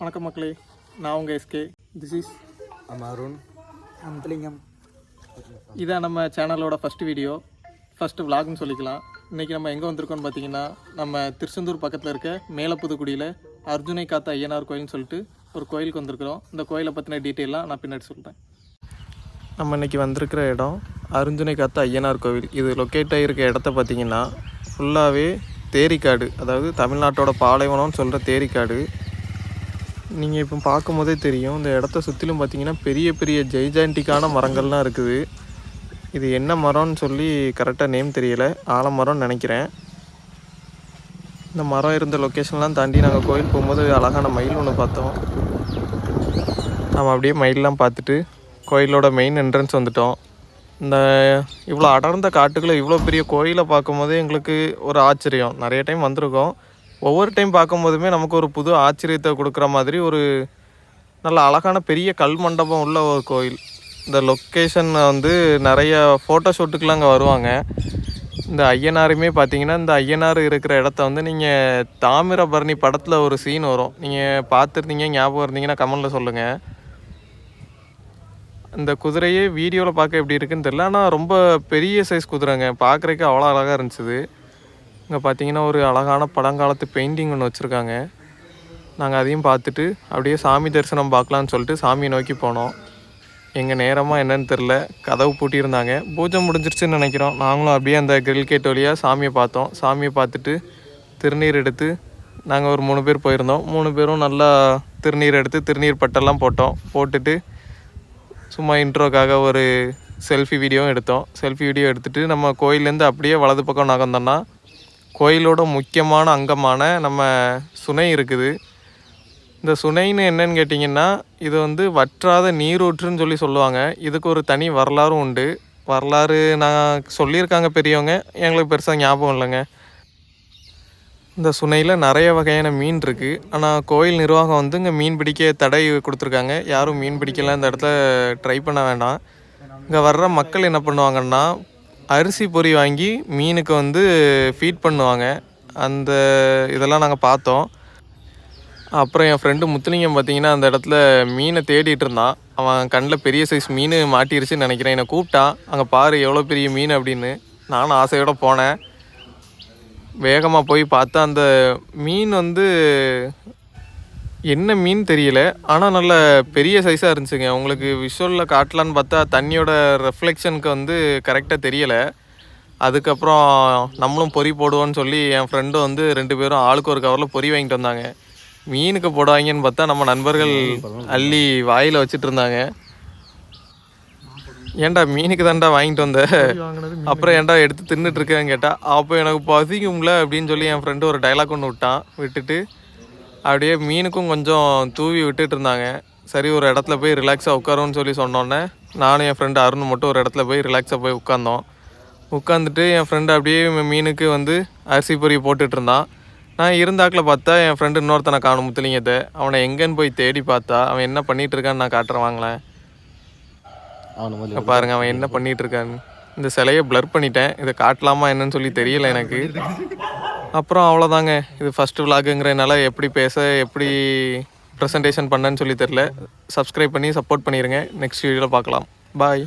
வணக்கம் மக்களே நான் உங்கள் SK. This is Arun. Ambalingam இதான் நம்ம சேனலோட ஃபஸ்ட்டு வீடியோ ஃபஸ்ட்டு விலாக்னு சொல்லிக்கலாம். இன்றைக்கி நம்ம எங்கே வந்திருக்கோம்னு பார்த்தீங்கன்னா நம்ம திருச்செந்தூர் பக்கத்தில் இருக்க மேலப்புதுக்குடியில் அர்ஜுனை காத்த ஐயனார் கோயில்னு சொல்லிட்டு ஒரு கோயிலுக்கு வந்திருக்கிறோம். இந்த கோயிலை பற்றின டீட்டெயிலாம் நான் பின்னாடி சொல்கிறேன் நம்ம இன்றைக்கி வந்திருக்கிற இடம் அருஞ்சுனை காத்த ஐயனார் கோவில். இது லொக்கேட் ஆகிருக்க இடத்த பார்த்தீங்கன்னா ஃபுல்லாகவே தேரிக்காடு அதாவது தமிழ்நாட்டோட பாலைவனம்னு சொல்கிற தேரிக்காடு நீங்கள் இப்போ பார்க்கும் போதே தெரியும். இந்த இடத்த சுற்றிலும் பார்த்தீங்கன்னா பெரிய பெரிய ஜெய்ஜாண்டிக்கான மரங்கள்லாம் இருக்குது. இது என்ன மரம்னு சொல்லி கரெக்டாக நேம் தெரியலை. ஆலமரம்னு நினைக்கிறேன். இந்த மரம் இருந்த லொக்கேஷன்லாம் தாண்டி நாங்கள் கோயில் போகும்போது அழகான மயில் ஒன்று பார்த்தோம். நம்ம அப்படியே மயிலெலாம் பார்த்துட்டு கோயிலோட மெயின் என்ட்ரன்ஸ் வந்துட்டோம். இந்த இவ்வளோ அடர்ந்த காட்டுக்குள்ளே இவ்வளோ பெரிய கோயிலை பார்க்கும்போது எங்களுக்கு ஒரு ஆச்சரியம். நிறைய டைம் வந்திருக்கோம். ஒவ்வொரு டைம் பார்க்கும்போதுமே நமக்கு ஒரு புது ஆச்சரியத்தை கொடுக்குற மாதிரி ஒரு நல்ல அழகான பெரிய கல் மண்டபம் உள்ள ஒரு கோயில். இந்த லொக்கேஷன் வந்து நிறைய ஃபோட்டோ ஷூட்டுக்கெலாம் அங்கே வருவாங்க. இந்த ஐயனாருமே பார்த்தீங்கன்னா இந்த ஐயனார் இருக்கிற இடத்த வந்து நீங்கள் தாமிரபரணி படத்தில் ஒரு சீன் வரும். நீங்கள் பார்த்துருந்தீங்க ஞாபகம் இருந்தீங்கன்னா கமெண்டில் சொல்லுங்கள் இந்த குதிரையே வீடியோவில் பார்க்க எப்படி இருக்குன்னு தெரியல. ஆனால் ரொம்ப பெரிய சைஸ் குதிரைங்க. பார்க்குறக்கு அவ்வளோ அழகாக இருந்துச்சு. இங்கே பார்த்தீங்கன்னா ஒரு அழகான பழங்காலத்து பெயிண்டிங் ஒன்று வச்சுருக்காங்க. நாங்கள் அதையும் பார்த்துட்டு அப்படியே சாமி தரிசனம் பார்க்கலான்னு சொல்லிட்டு சாமியை நோக்கி போனோம். எங்கள் நேரமாக என்னன்னு தெரில கதவு பூட்டியிருந்தாங்க. பூஜை முடிஞ்சிருச்சுன்னு நினைக்கிறோம். நாங்களும் அப்படியே அந்த கிரில் கேட் வழியாக சாமியை பார்த்தோம். சாமியை பார்த்துட்டு திருநீர் எடுத்து நாங்கள் ஒரு மூணு பேர் போயிருந்தோம். மூணு பேரும் நல்லா திருநீர் எடுத்து திருநீர் பட்டெல்லாம் போட்டோம். போட்டுட்டு சும்மா இன்ட்ரோக்காக ஒரு செல்ஃபி வீடியோவும் எடுத்தோம். செல்ஃபி வீடியோ எடுத்துகிட்டு நம்ம கோயிலேருந்து அப்படியே வலது பக்கம் நகர்ந்தோன்னா கோயிலோட முக்கியமான அங்கமான நம்ம சுனை இருக்குது. இந்த சுனைன்னு என்னன்னு கேட்டிங்கன்னா இது வந்து வற்றாத நீரூற்றுன்னு சொல்லி சொல்லுவாங்க. இதுக்கு ஒரு தனி வரலாறும் உண்டு. வரலாறு நான் சொல்லியிருக்காங்க பெரியவங்க. எங்களுக்கு பெருசாக ஞாபகம் இல்லைங்க. இந்த சுனையில் நிறைய வகையான மீன் இருக்குது ஆனால் கோயில் நிர்வாகம் வந்து இங்கே மீன் பிடிக்க தடை கொடுத்துருக்காங்க. யாரும் மீன் பிடிக்கலாம் இந்த இடத்துல ட்ரை பண்ண வேண்டாம். இங்கே வர்ற மக்கள் என்ன பண்ணுவாங்கன்னா அரிசி பொரி வாங்கி மீனுக்கு வந்து ஃபீட் பண்ணுவாங்க. அந்த இதெல்லாம் நாங்கள் பார்த்தோம். அப்புறம் என் ஃப்ரெண்டு முத்துலிங்கம் பார்த்தீங்கன்னா அந்த இடத்துல மீனை தேடிட்டு இருந்தான். அவன் கண்ணில் பெரிய சைஸ் மீன் மாட்டிருச்சுன்னு நினைக்கிறேன். என்னை கூப்பிட்டான். அங்கே பாரு எவ்வளோ பெரிய மீன் அப்படின்னு. நானும் ஆசையோடு போனேன். வேகமாக போய் பார்த்தா அந்த மீன் வந்து என்ன மீன் தெரியல ஆனால் நல்ல பெரிய சைஸாக இருந்துச்சுங்க. உங்களுக்கு விஷுவலில் காட்டலான்னு பார்த்தா தண்ணியோட ரெஃப்ளெக்ஷனுக்கு வந்து கரெக்டாக தெரியலை. அதுக்கப்புறம் நம்மளும் பொறி போடுவோன்னு சொல்லி என் ஃப்ரெண்டும் வந்து ரெண்டு பேரும் ஆளுக்கு ஒரு கவரில் பொறி வாங்கிட்டு வந்தாங்க. மீனுக்கு போடுவாங்கன்னு பார்த்தா நம்ம நண்பர்கள் அள்ளி வாயில் வச்சுட்டு இருந்தாங்க. ஏன்டா மீனுக்கு தான்டா வாங்கிட்டு வந்த? அப்புறம் ஏன்டா எடுத்து தின்னுட்டு இருக்கேன்னு கேட்டால் அப்போ எனக்கு பசிக்கும்ல அப்படின்னு சொல்லி என் ஃப்ரெண்டு ஒரு டைலாக் ஒன்று விட்டான் விட்டுட்டு அப்படியே மீனுக்கும் கொஞ்சம் தூவி விட்டுட்டு இருந்தாங்க. சரி ஒரு இடத்துல போய் ரிலாக்ஸாக உட்காருன்னு சொல்லி சொன்னோன்னே நானும் என் ஃப்ரெண்டு அருண் மட்டும் ஒரு இடத்துல போய் ரிலாக்ஸாக போய் உட்காந்தோம் உட்காந்துட்டு என் ஃப்ரெண்டு அப்படியே மீனுக்கு வந்து அரிசி பொரி போட்டுட்டு இருந்தான். நான் இருந்தாக்கில் பார்த்தா என் ஃப்ரெண்டு இன்னொருத்தனை காணும் முத்துலிங்கத்தை அவனை எங்கேன்னு போய் தேடி பார்த்தா அவன் என்ன பண்ணிட்டு இருக்கான்னு நான் காட்டுறேன் வாங்களேன். பாருங்க அவன் என்ன பண்ணிட்டு இருக்கான்னு. இந்த சிலையை ப்ளர் பண்ணிட்டேன். இதை காட்டலாமா என்னன்னு சொல்லி தெரியல எனக்கு. அப்புறம் அவ்வளோதாங்க இது ஃபஸ்ட்டு விலாகுங்கிறனால எப்படி பேச எப்படி ப்ரெசன்டேஷன் பண்ணேன்னு சொல்லி தெரில சப்ஸ்கிரைப் பண்ணி சப்போர்ட் பண்ணிடுங்க நெக்ஸ்ட் வீடியோவில் பார்க்கலாம். பாய்